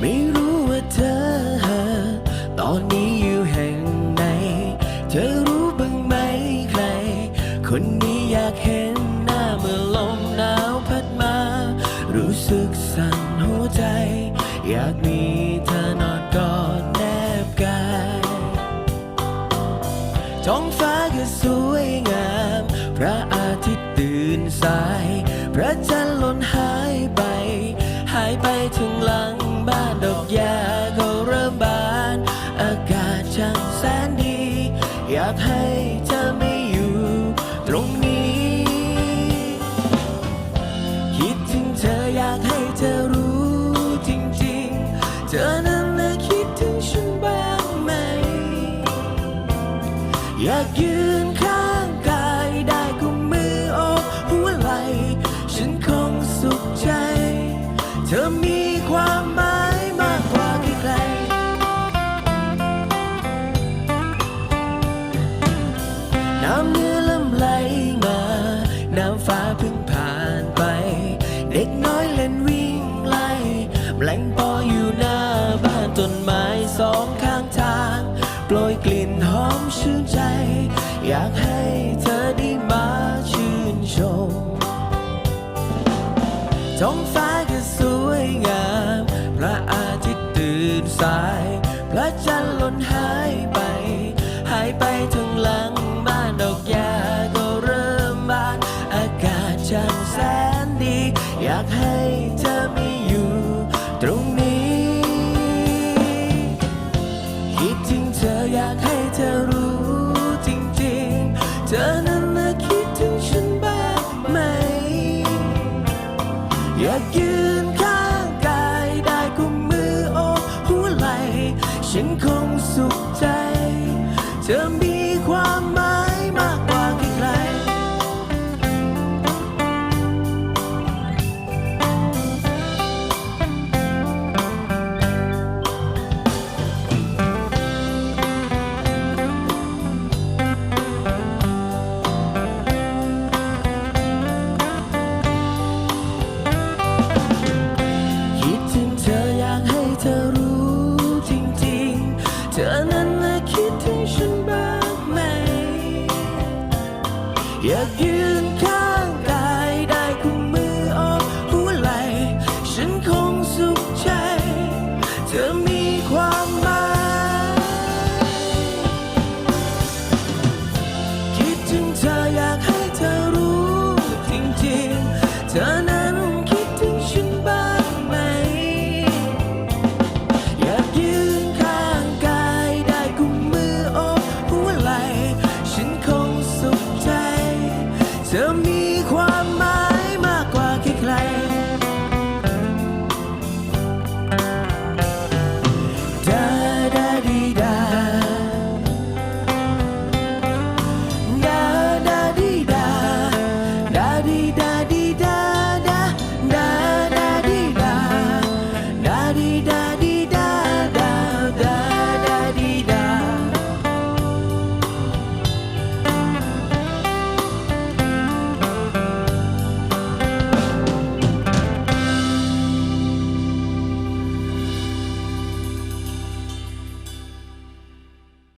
ไม่รู้ว่าเธอ ตอนนี้อยู่แห่งไหน เธอรู้บ้างไหมใคร คนนี้อยากเห็น สึกสั่นหัวใจ อยากมีเธอนอนกอดแนบกายท้องฟ้าก็สวยงาม พระอาทิตย์ตื่นสาย พระจันทร์ล่นหายไป หายไปถึงหลังบ้านดอกหญ้าก็เริ่มบาน อากาศช่างแสนดี อยากให้เธอไม่อยู่ ตรงนี้ ความหมายมากกว่าใครๆน้ำเนื้อลำไหลมา น้ำฟ้าเพิ่งผ่านไป เด็กน้อยเล่นวิ่งไล่แมลงปออยู่หน้าบ้านต้นไม้สองข้างทาง โปรยกลิ่นหอมชื่นใจ อยากให้เธอได้มาชื่นชมท้องฟ้า สาย พระจันทร์หล่นหายไป หายไปถึงหลังบ้านดอกยาก็เริ่มบาน อากาศช่างแสนดี อยากให้ มือ 真